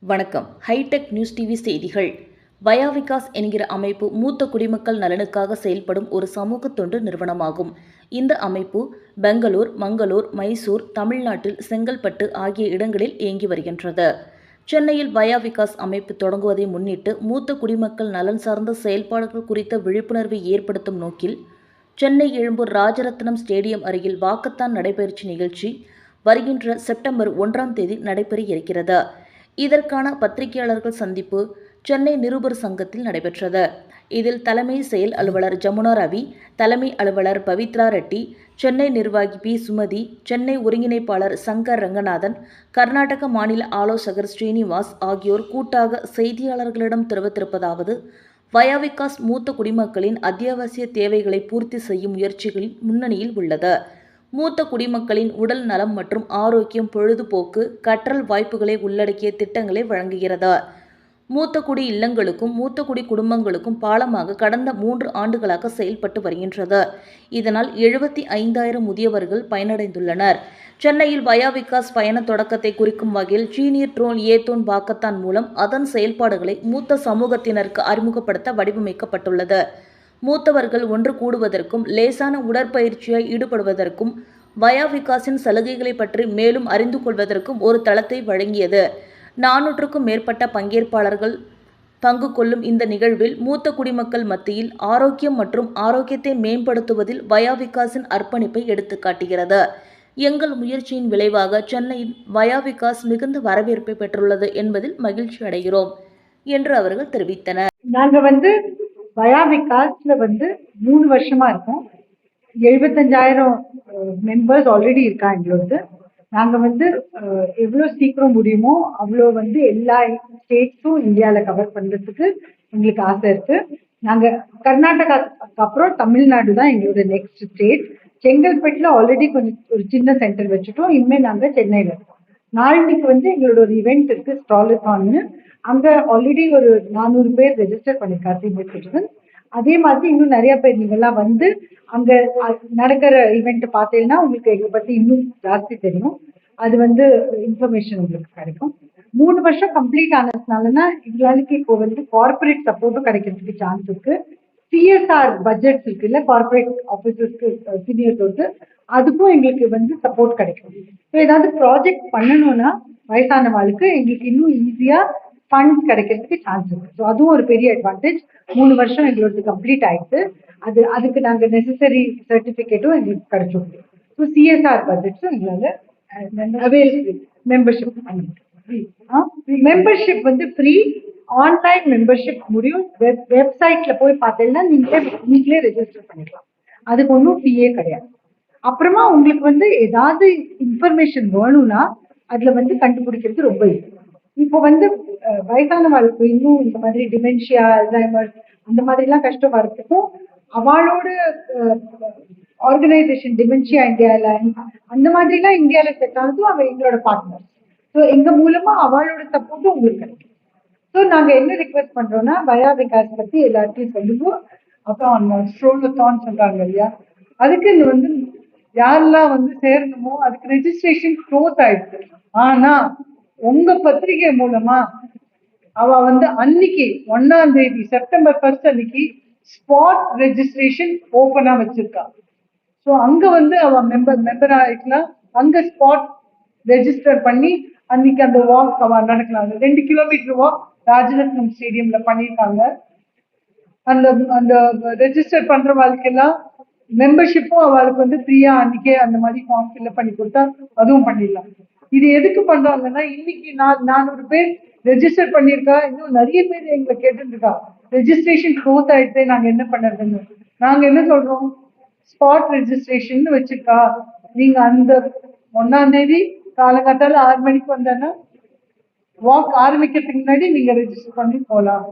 வணக்கம். Hitech news TV செய்திகள். வயாவிகாஸ் என்கிற அமைப்பு மூத்த குடிமக்கள் நலனுக்காக செயல்படும் ஒரு சமூக தொண்டு நிறுவனமாகும். இந்த அமைப்பு பெங்களூர் மங்களூர் மைசூர் தமிழ்நாட்டில் செங்கல்பட்டு ஆகிய இடங்களில் இயங்கி வருகின்றது. சென்னையில் வயாவிகாஸ் அமைப்பு தொடங்குவதை முன்னிட்டு மூத்த குடிமக்கள் நலன் சார்ந்த செயல்பாடுகள் குறித்த விழிப்புணர்வை ஏற்படுத்தும் நோக்கில் சென்னை எழும்பூர் ராஜரத்னம் ஸ்டேடியம் அருகில் வாக்கத்தான் நடைபயிற்சி நிகழ்ச்சி வருகின்ற செப்டம்பர் ஒன்றாம் தேதி நடைபெற இருக்கிறது இதற்கான பத்திரிகையாளர்கள் சந்திப்பு சென்னை நிருபர் சங்கத்தில் நடைபெற்றது. இதில் தலைமை செயல் அலுவலர் ஜமுனா ரவி தலைமை அலுவலர் பவித்ரா ரெட்டி சென்னை நிர்வாகி பி. சுமதி சென்னை ஒருங்கிணைப்பாளர் சங்கர் ரங்கநாதன் கர்நாடக மாநில ஆலோசகர் ஸ்ரீனிவாஸ் ஆகியோர் கூட்டாக செய்தியாளர்களிடம் தெரிவித்திருப்பதாவது வயாவிகாஸ் மூத்த குடிமக்களின் அத்தியாவசிய தேவைகளை பூர்த்தி செய்யும் முயற்சிகளில் முன்னணியில் உள்ளது. மூத்த குடிமக்களின் உடல் நலம் மற்றும் ஆரோக்கியம் பொழுதுபோக்கு கற்றல் வாய்ப்புகளை உள்ளடக்கிய திட்டங்களை வழங்குகிறது. மூத்த குடி இல்லங்களுக்கும் மூத்த குடி குடும்பங்களுக்கும் பாலமாக கடந்த மூன்று ஆண்டுகளாக செயல்பட்டு வருகின்றது. இதனால் எழுபத்தி ஐந்தாயிரம் முதியவர்கள் பயனடைந்துள்ளனர். சென்னையில் வயா விகாஸ் பயண தொடக்கத்தை குறிக்கும் வகையில் சீனியர் ட்ரோன் ஏத்தோன் பாக்கத்தான் மூலம் அதன் செயல்பாடுகளை மூத்த சமூகத்தினருக்கு அறிமுகப்படுத்த வடிவமைக்கப்பட்டுள்ளது. மூத்தவர்கள் ஒன்று கூடுவதற்கும் லேசான உடற்பயிற்சியாய் ஈடுபடுவதற்கும் வயா விகாஸின் சலுகைகளை பற்றி மேலும் அறிந்து கொள்வதற்கும் ஒரு தளத்தை வழங்கியது. நானூற்றுக்கும் மேற்பட்ட பங்கேற்பாளர்கள் பங்கு கொள்ளும் இந்த நிகழ்வில் மூத்த குடிமக்கள் மத்தியில் ஆரோக்கியம் மற்றும் ஆரோக்கியத்தை மேம்படுத்துவதில் வயாவிகாஸின் அர்ப்பணிப்பை எடுத்துக்காட்டுகிறது. எங்கள் முயற்சியின் விளைவாக சென்னையில் வயாவிகாஸ் மிகுந்த வரவேற்பை பெற்றுள்ளது என்பதில் மகிழ்ச்சி அடைகிறோம் என்று அவர்கள் தெரிவித்தனர். நாங்க வந்து வயாவிகாஸ்ல வந்து மூணு வருஷமா இருக்கோம். எழுபத்தஞ்சாயிரம் மெம்பர்ஸ் ஆல்ரெடி இருக்கா எங்களுக்கு நாங்க வந்து எவ்வளோ எவ்வளவு சீக்கிரம் முடியுமோ அவ்வளோ வந்து எல்லா ஸ்டேட்ஸும் இந்தியால கவர் பண்றதுக்கு எங்களுக்கு ஆசை இருக்கு. நாங்க கர்நாடகாக்கு அப்புறம் தமிழ்நாடு தான் எங்களோட நெக்ஸ்ட் ஸ்டேட் செங்கல்பட்டுல ஆல்ரெடி கொஞ்சம் ஒரு சின்ன சென்டர் வச்சுட்டோம். இனிமே நாங்க சென்னையில இருக்கோம். நாளைக்கு வந்து எங்களோட ஒரு இவெண்ட் இருக்கு ஸ்டாலத்தான்னு அங்க ஆல்ரெடி ஒரு நானூறு பேர் ரெஜிஸ்டர் பண்ணிருக்காரு சிட்டிசன் அதே மாதிரி இன்னும் நிறைய பேர் நீங்கெல்லாம் வந்து அங்க நடக்கிற ஈவெண்ட் பார்த்தீங்கன்னா உங்களுக்கு எங்களை பத்தி இன்னும் ஜாஸ்தி தெரியும். அது வந்து இன்ஃபர்மேஷன் உங்களுக்கு கிடைக்கும். மூணு வருஷம் கம்ப்ளீட் ஆனதுனாலனா எங்களுக்கு இப்போ வந்து கார்ப்பரேட் சப்போர்ட்டும் கிடைக்கிறதுக்கு சான்ஸ் இருக்கு. சிஎஸ்ஆர் பட்ஜெட்ஸ் இருக்கு இருக்குல்ல கார்ப்பரேட் ஆஃபீஸர்ஸ்க்கு சீனியர்ஸோடு அதுக்கும் எங்களுக்கு வந்து சப்போர்ட் கிடைக்கும். ஸோ ஏதாவது ப்ராஜெக்ட் பண்ணணும்னா வயசானவாளுக்கு எங்களுக்கு இன்னும் ஈஸியா ஃபண்ட் கிடைக்கிறதுக்கு சான்ஸ் இருக்கு. ஸோ அதுவும் ஒரு பெரிய அட்வான்டேஜ் மூணு வருஷம் எங்களோடது கம்ப்ளீட் ஆயிடுச்சு. அது அதுக்கு நாங்க நெசசரி சர்டிஃபிகேட்டும் எங்களுக்கு கிடைச்சிடும் ஸோ சிஎஸ்ஆர் பட்ஜெட்ஸும் எங்களால அவைல் மெம்பர்ஷிப் மெம்பர்ஷிப் வந்து ஃப்ரீ ஆன்லைன் மெம்பர்ஷிப் முடியும். வெப் வெப்சைட்ல போய் பார்த்தீங்கன்னா நீங்களே நீங்களே ரெஜிஸ்டர் பண்ணிக்கலாம். அதுக்கு ஒன்றும் ஃபீயே கிடையாது. அப்புறமா உங்களுக்கு வந்து ஏதாவது இன்ஃபர்மேஷன் வேணும்னா அதுல வந்து கண்டுபிடிக்கிறது ரொம்ப easy. இப்போ வந்து வயசானவாளுக்கு இன்னும் இந்த மாதிரி டிமென்ஷியா அல்சைமர் அந்த மாதிரி எல்லாம் கஷ்டம் வர்றதுக்கும் அவளோட ஆர்கனைசேஷன் டிமென்ஷியா இந்தியால அந்த மாதிரி எல்லாம் இந்தியால செட் ஆனதும் அவ எங்களோட பார்ட்னர் ஸோ எங்க மூலமா அவளோட சப்போர்ட்டும் உங்களுக்கு கிடைக்கும். ஸோ நாங்க என்ன ரிக்வெஸ்ட் பண்றோம்னா பயா விகாஸ் பத்தி எல்லாத்தையும் சொல்லுவோம். அப்புறம் ஸ்ட்ரோலத்தான் சொல்றாங்க இல்லையா? அதுக்கு இது வந்து யாரெல்லாம் வந்து சேரணுமோ அதுக்கு ரெஜிஸ்ட்ரேஷன் க்ளோஸ் ஆயிடுச்சு. ஆனா உங்க பத்திரிகை மூலமா அவ வந்து அன்னைக்கு ஒன்னாம் தேதி செப்டம்பர் ஃபர்ஸ்ட் அன்னைக்கு ஸ்பாட் ரெஜிஸ்ட்ரேஷன் ஓபனா வச்சிருக்கா. ஸோ அங்க வந்து அவ மெம்பர் மெம்பர் ஆயிக்கலாம் அங்க ஸ்பாட் ரெஜிஸ்டர் பண்ணி அன்னைக்கு அந்த வாக் அவ நடக்கலாம். ரெண்டு கிலோமீட்டர் வாக் ராஜரத்னம் ஸ்டேடியம்ல பண்ணியிருக்காங்க. அந்த அந்த ரெஜிஸ்டர் பண்ற வாழ்க்கையெல்லாம் மெம்பர்ஷிப்பும் அவளுக்கு வந்து ஃப்ரீயா அன்னைக்கே அந்த மாதிரி ஃபார்ம் ஃபில்அப் பண்ணி கொடுத்தா அதுவும் பண்ணிடலாம். இது எதுக்கு பண்றாங்கன்னா இன்னைக்கு நான் நானூறு பேர் ரெஜிஸ்டர் பண்ணியிருக்கா இன்னும் நிறைய பேர் எங்களை கேட்டுருக்கா ரெஜிஸ்ட்ரேஷன் க்ளோஸ் ஆயிடுச்சு நாங்க என்ன பண்ணுறதுன்னு நாங்க என்ன சொல்றோம்? ஸ்பாட் ரெஜிஸ்ட்ரேஷன் வச்சிருக்கா. நீங்க அந்த ஒன்னாம் தேதி காலங்காத்தால ஆறு மணிக்கு வந்தேன்னா வாக் ஆரம்பிக்கிறதுக்கு முன்னாடி நீங்க ரெஜிஸ்டர் பண்ணி போகலாம்